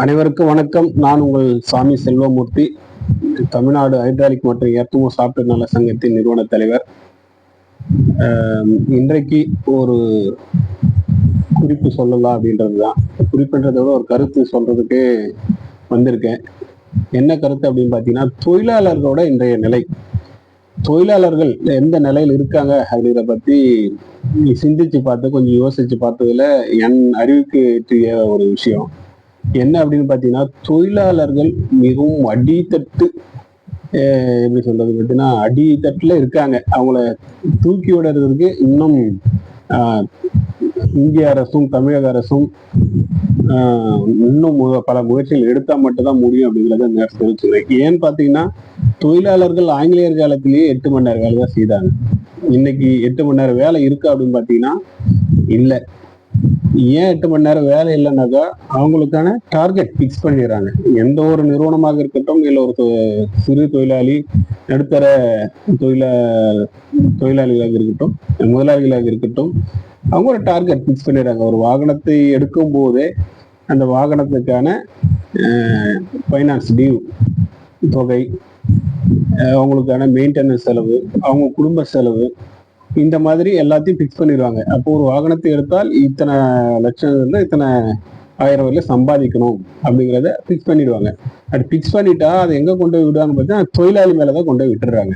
அனைவருக்கும் வணக்கம். நான் உங்கள் சாமி செல்வமூர்த்தி. தமிழ்நாடு ஹைட்ராலிக் மற்றும் எர்த்துமோ சாப்ட்வேர் நல சங்கத்தின் நிறுவன தலைவர். இன்றைக்கு ஒரு குறிப்பு சொல்லலாம் அப்படின்றது தான். குறிப்புன்றதை விட ஒரு கருத்து சொல்றதுக்கு வந்திருக்கேன். என்ன கருத்து அப்படின்னு பார்த்தீங்கன்னா தொழிலாளர்களோட இன்றைய நிலை. தொழிலாளர்கள் எந்த நிலையில் இருக்காங்க அப்படிங்கிறத பத்தி சிந்திச்சு பார்த்து கொஞ்சம் யோசிச்சு பார்த்ததுல என் அறிவுக்கு எட்டிய ஒரு விஷயம். என்ன அப்படின்னு பார்த்தீங்கன்னா தொழிலாளர்கள் மிகவும் அடித்தட்டு அஹ் எப்படி சொல்றது பார்த்தீங்கன்னா அடித்தட்டுல இருக்காங்க. அவங்கள தூக்கி விடுறதுக்கு இன்னும் ஆஹ், இந்திய அரசும் தமிழக அரசும் ஆஹ், இன்னும் பல முயற்சிகள் எடுத்தா மட்டும்தான் முடியும் அப்படிங்கிறத நேரத்தை தெரிவிச்சுக்கிறேன். ஏன்னு பார்த்தீங்கன்னா தொழிலாளர்கள் ஆங்கிலேயர் காலத்திலேயே எட்டு மணி நேரம் வேலை தான் செய்தாங்க. இன்னைக்கு எட்டு மணி நேரம் வேலை இருக்கு அப்படின்னு பார்த்தீங்கன்னா இல்லை. ஏன் எட்டு மணி நேரம் வேலை இல்லைனாக்கா அவங்களுக்கான டார்கெட் ஃபிக்ஸ் பண்ணிடுறாங்க. எந்த ஒரு நிறுவனமாக இருக்கட்டும் இல்லை ஒரு தொ- சிறு தொழிலாளி நடுத்தர தொழிலா தொழிலாளிகளாக இருக்கட்டும் முதலாளிகளாக இருக்கட்டும் அவங்க ஒரு டார்கெட் ஃபிக்ஸ் பண்ணிடுறாங்க. ஒரு வாகனத்தை எடுக்கும் போதே அந்த வாகனத்துக்கான ஃபைனான்ஸ் டியூ தொகை அவங்களுக்கான மெயின்டெனன்ஸ் செலவு அவங்க குடும்ப செலவு இந்த மாதிரி எல்லாத்தையும் ஃபிக்ஸ் பண்ணிடுவாங்க. அப்போ ஒரு வாகனத்தை எடுத்தால் இத்தனை லட்சம் இருந்து இத்தனை ஆயிரம் வரையில சம்பாதிக்கணும் அப்படிங்கிறத ஃபிக்ஸ் பண்ணிடுவாங்க. அது ஃபிக்ஸ் பண்ணிட்டா அதை எங்க கொண்டு போய் விடுவாங்க பார்த்தீங்கன்னா தொழிலாளி மேலே தான் கொண்டு போய் விட்டுறாங்க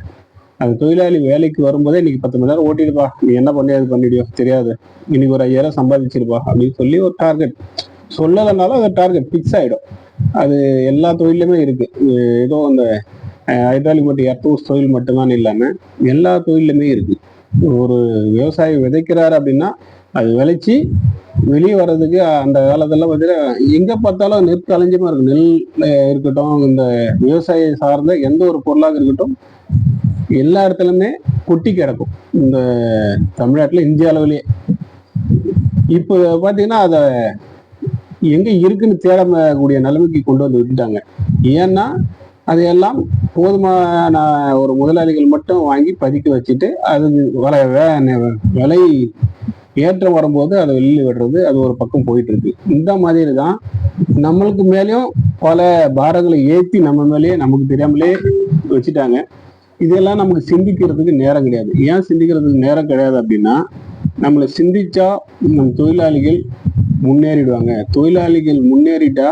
அந்த தொழிலாளி வேலைக்கு வரும்போதே இன்னைக்கு பத்து மணி நேரம் ஓட்டிடுப்பா. நீ என்ன பண்ணி அது பண்ணிடியோ தெரியாது. இன்னைக்கு ஒரு ஐயாயிரம் சம்பாதிச்சிருப்பா அப்படின்னு சொல்லி ஒரு டார்கெட் சொல்லலைனாலும் அது டார்கெட் ஃபிக்ஸ் ஆயிடும். அது எல்லா தொழிலுமே இருக்கு. ஏதோ அந்த ஹைட்ராலிக் மட்டும் எர்த்தூஸ் தொழில் மட்டும்தான் இல்லாம எல்லா தொழிலுமே இருக்கு. ஒரு விவசாயி விதைக்கிறார் அப்படின்னா அது விளைச்சி வெளியே வர்றதுக்கு அந்த காலத்துல பார்த்தீங்கன்னா எங்க பார்த்தாலும் நெற்களஞ்சியமா இருக்கு நெல் இருக்கட்டும் இந்த விவசாய சார்ந்த எந்த ஒரு பொருளாக இருக்கட்டும் எல்லா இடத்துலயுமே கொட்டி கிடக்கும். இந்த தமிழ்நாட்டுல இந்திய அளவிலேயே. இப்போ பாத்தீங்கன்னா அத எங்க இருக்குன்னு தேடக்கூடிய நிலைமைக்கு கொண்டு வந்து விட்டுட்டாங்க. ஏன்னா அதையெல்லாம் போதுமான ஒரு முதலாளிகள் மட்டும் வாங்கி பதுக்கி வச்சுட்டு அது விலை வே- விலை ஏற்றம் வரும்போது அதை வெளியில் விடுறது அது ஒரு பக்கம் போயிட்டு இருக்கு இந்த மாதிரி தான் நம்மளுக்கு மேலேயும் பல பாரங்களை ஏற்றி நம்ம மேலேயே நமக்கு தெரியாமலே வச்சுட்டாங்க. இதெல்லாம் நமக்கு சிந்திக்கிறதுக்கு நேரம் கிடையாது. ஏன் சிந்திக்கிறதுக்கு நேரம் கிடையாது அப்படின்னா நம்மளை சிந்திச்சா நம் தொழிலாளிகள் முன்னேறிடுவாங்க. தொழிலாளிகள் முன்னேறிட்டா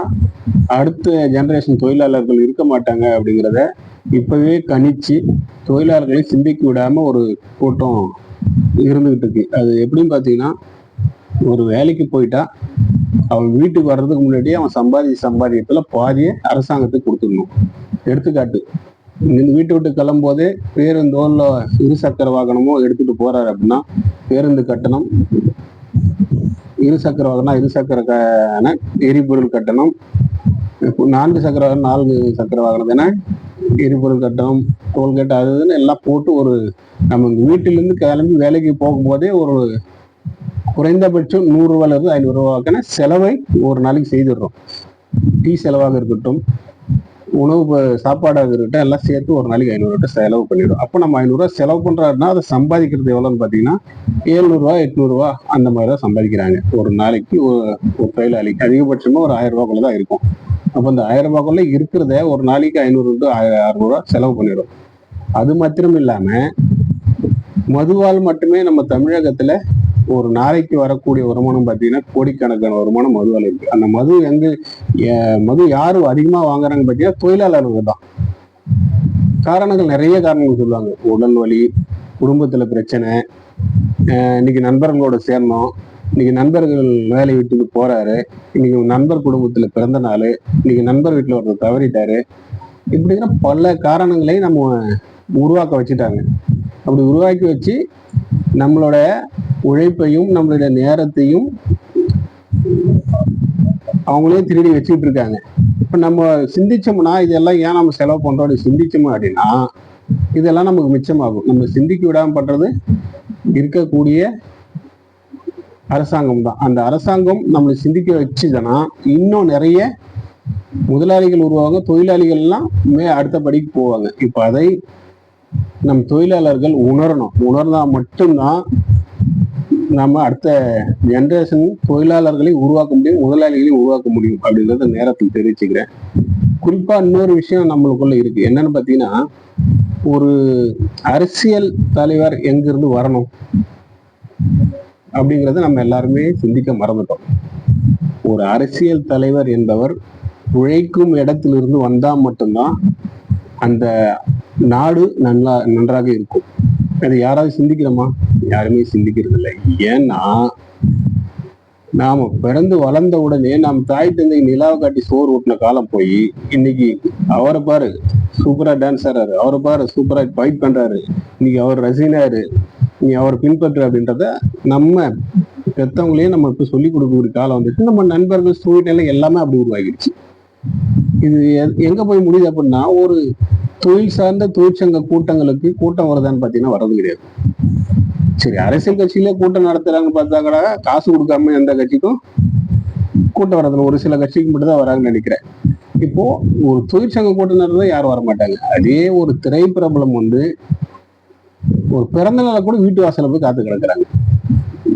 அடுத்த ஜெனரேஷன் தொழிலாளர்கள் இருக்க மாட்டாங்க அப்படிங்கிறத இப்பவே கணிச்சு தொழிலாளர்களை சிந்திக்க விடாம ஒரு கூட்டம் இருந்துகிட்டு இருக்கு. அது எப்படின்னு பார்த்தீங்கன்னா ஒரு வேலைக்கு போயிட்டா அவன் வீட்டுக்கு வர்றதுக்கு முன்னாடியே அவன் சம்பாதி சம்பாதியத்துல பாதியை அரசாங்கத்துக்கு கொடுத்துடணும். எடுத்துக்காட்டு இங்கிருந்து வீட்டை விட்டு கிளம்போதே பேருந்தோ இல்லை இரு சக்கர வாகனமோ எடுத்துட்டு போறாரு அப்படின்னா பேருந்து கட்டணம் இரு சக்கர வாகனம் இருசக்கர எரிபொருள் கட்டணம் நான்கு சக்கர வாகனம் நான்கு சக்கர வாகனம். தானே எரிபொருள் கட்டம் டோல்கேட் அது இதுன்னு எல்லாம் போட்டு ஒரு நம்ம வீட்டிலேருந்து கிளம்பி வேலைக்கு போகும்போதே ஒரு குறைந்தபட்சம் நூறுரூவாலேருந்து ஐநூறு ரூபாய்க்கான செலவை ஒரு நாளைக்கு செய்துடுறோம். டீ செலவாக இருக்கட்டும் உணவு சாப்பாடாக இருக்கட்டும் எல்லாம் சேர்த்து ஒரு நாளைக்கு ஐநூறுரூவா செலவு பண்ணிடும் அப்போ நம்ம ஐநூறுரூவா செலவு பண்ணுறாருன்னா அதை சம்பாதிக்கிறது எவ்வளோன்னு பார்த்தீங்கன்னா ஏழ்நூறுவா எட்நூறுவா அந்த மாதிரி தான் சம்பாதிக்கிறாங்க. ஒரு நாளைக்கு ஒரு தொழிலாளிக்கு அதிகபட்சமாக ஒரு ஆயிரம் ரூபாக்குள்ள தான் இருக்கும். அப்போ இந்த ஆயிரம் ரூபாக்குள்ள இருக்கிறத ஒரு நாளைக்கு ஐநூறு டு அறுநூறுவா செலவு பண்ணிடும். அது மாத்திரம் இல்லாம மதுவால் மட்டுமே நம்ம தமிழகத்துல ஒரு நாளைக்கு வரக்கூடிய வருமானம் பார்த்தீங்கன்னா கோடிக்கணக்கான வருமானம் மதுவால் இருக்கு. அந்த மது எங்க மது யாரு அதிகமா வாங்குறாங்க பார்த்தீங்கன்னா தொழிலாளர்கள் தான். காரணங்கள் நிறைய காரணங்கள் சொல்லுவாங்க. உடல் வலி குடும்பத்துல பிரச்சனை அஹ் இன்னைக்கு நண்பர்களோட சேர்ந்தோம். இன்னைக்கு நண்பர்கள் வேலையை விட்டுட்டு போறாரு. இன்னைக்கு நண்பர் குடும்பத்துல பிறந்த நாள். இன்னைக்கு நண்பர் வீட்டுல ஒருத்தர் தவறிட்டாரு. இப்படிங்கிற பல காரணங்களை நம்ம உருவாக்க வச்சுட்டாங்க. அப்படி உருவாக்கி வச்சு நம்மளோட உழைப்பையும் நம்மளுடைய நேரத்தையும் அவங்களே திருடி வச்சுட்டு இருக்காங்க. இப்ப நம்ம சிந்திச்சோம்னா இதெல்லாம் ஏன் நம்ம செலவு பண்றோம்? அப்படி சிந்திச்சோம் அப்படின்னா இதெல்லாம் நமக்கு மிச்சமாகும். நம்ம சிந்திக்க விடாம பண்றது இருக்கக்கூடிய அரசாங்கம் தான். அந்த அரசாங்கம் நம்மளை சிந்திக்க வச்சுதுன்னா இன்னும் நிறைய முதலாளிகள் உருவாங்க தொழிலாளிகள்லாம் மே அடுத்த படிக்கு போவாங்க. இப்ப அதை நம் தொழிலாளர்கள் உணரணும். உணர்ந்தா மட்டும்தான் நம்ம அடுத்த ஜென்ரேஷன் தொழிலாளர்களை உருவாக்க முடியும் முதலாளிகளையும் உருவாக்க முடியும் அப்படின்றத நேரத்தில் தெரிவிச்சுக்கிறேன். குறிப்பா இன்னொரு விஷயம் நம்மளுக்குள்ள இருக்கு. என்னன்னு பாத்தீங்கன்னா ஒரு அரசியல் தலைவர் எங்கிருந்து வரணும்? அப்படிங்கறத நம்ம எல்லாருமே சிந்திக்க மறந்துட்டோம். ஒரு அரசியல் தலைவர் என்பவர் உழைக்கும் இடத்திலிருந்து வந்தா மட்டும்தான் அந்த நாடு நல்லா நன்றாக இருக்கும். அதை யாராவது சிந்திக்கிறோமா யாருமே சிந்திக்கிறது இல்லை ஏன்னா நாம பிறந்து வளர்ந்த உடனே நாம் தாய் தந்தை நிலாவை காட்டி சோறு ஊட்டின காலம் போய் இன்னைக்கு அவரை பாரு சூப்பரா டான்ஸ் ஆடுறாரு. அவரை பாரு சூப்பரா ஃபைட் பண்றாரு. இன்னைக்கு அவர் ரசிகனாரு அவர் பின்பற்று அப்படின்றத நம்ம பெத்தவங்களே நம்ம இப்ப சொல்லி கொடுக்கக்கூடிய காலம் வந்துச்சு நம்ம நண்பர்கள் சூழ்நிலை எல்லாமே அப்படி உருவாகிடுச்சு. இது எங்க போய் முடியுது அப்படின்னா ஒரு தொழில் சார்ந்த தொழிற்சங்க கூட்டங்களுக்கு கூட்டம் வருதான்னு பாத்தீங்கன்னா வர்றது கிடையாது. சரி அரசியல் கட்சியிலே கூட்டம் நடத்துறாங்கன்னு பார்த்தா காசு கொடுக்காம எந்த கட்சிக்கும் கூட்டம் வரதில்ல ஒரு சில கட்சிக்கு மட்டும் தான் வராங்கன்னு நினைக்கிறேன். இப்போ ஒரு தொழிற்சங்க கூட்டம் நடந்தா யாரும் வர மாட்டாங்க அதே ஒரு திரை பிரபலம் வந்து ஒரு பிறந்த நாளை கூட வீட்டு வாசல போய் காத்து கிடக்குறாங்க.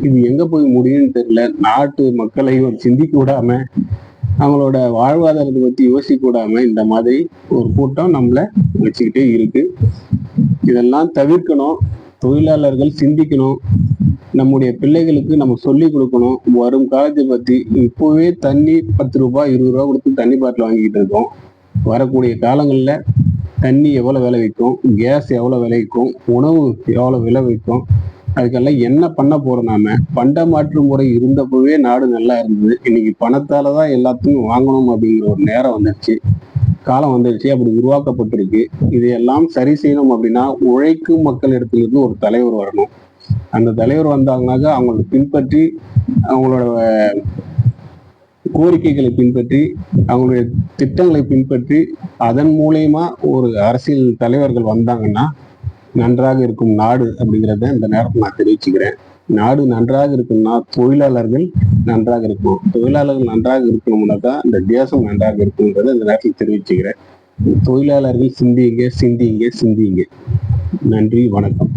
இது எங்க போய் முடியும்னு தெரியல. நாட்டு மக்களை ஒரு சிந்திக்க விடாம அவங்களோட வாழ்வாதாரத்தை பத்தி யோசிக்க விடாம இந்த மாதிரி ஒரு கூட்டம் நம்மள வச்சுக்கிட்டே இருக்கு. இதெல்லாம் தவிர்க்கணும். தொழிலாளர்கள் சிந்திக்கணும். நம்முடைய பிள்ளைகளுக்கு நம்ம சொல்லி கொடுக்கணும். வரும் காலத்தை பத்தி இப்போவே தண்ணி பத்து ரூபாய் இருபது ரூபா கொடுத்து தண்ணி பாட்டில் வாங்கிட்டு இருக்கோம். வரக்கூடிய காலங்களில் தண்ணி எவ்வளவு விலை விற்கும்? கேஸ் எவ்வளவு விலை விற்கும்? உணவு எவ்வளவு விலை விற்கும்? அதுக்கெல்லாம் என்ன பண்ண போகிறோம் நாம? பண்ட மாற்று முறை இருந்தப்பவே நாடு நல்லா இருந்தது. இன்னைக்கு பணத்தால தான் எல்லாத்தையும் வாங்கணும் அப்படிங்கிற ஒரு நேரம் வந்துருச்சு. காலம் வந்துருச்சு. அப்படி உருவாக்கப்பட்டிருக்கு. இதையெல்லாம் சரி செய்யணும் அப்படின்னா உழைக்கும் மக்கள் இடத்துலேருந்து ஒரு தலைவர் வரணும். அந்த தலைவர் வந்தாங்கனாக்கா அவங்கள பின்பற்றி அவங்களோட கோரிக்கைகளை பின்பற்றி அவங்களுடைய திட்டங்களை பின்பற்றி அதன் மூலயமா ஒரு அரசியல் தலைவர்கள் வந்தாங்கன்னா நன்றாக இருக்கும் நாடு அப்படிங்கிறத இந்த நேரத்தில் நான் தெரிவிச்சுக்கிறேன். நாடு நன்றாக இருக்கும்னா தொழிலாளர்கள் நன்றாக இருக்கும் தொழிலாளர்கள் நன்றாக இருக்கணும்னா தான் இந்த தேசம் நன்றாக இருக்கும்ன்றதை இந்த நேரத்தில் தெரிவிச்சுக்கிறேன். தொழிலாளர்கள் சிந்திங்க சிந்திங்க சிந்திங்க நன்றி வணக்கம்.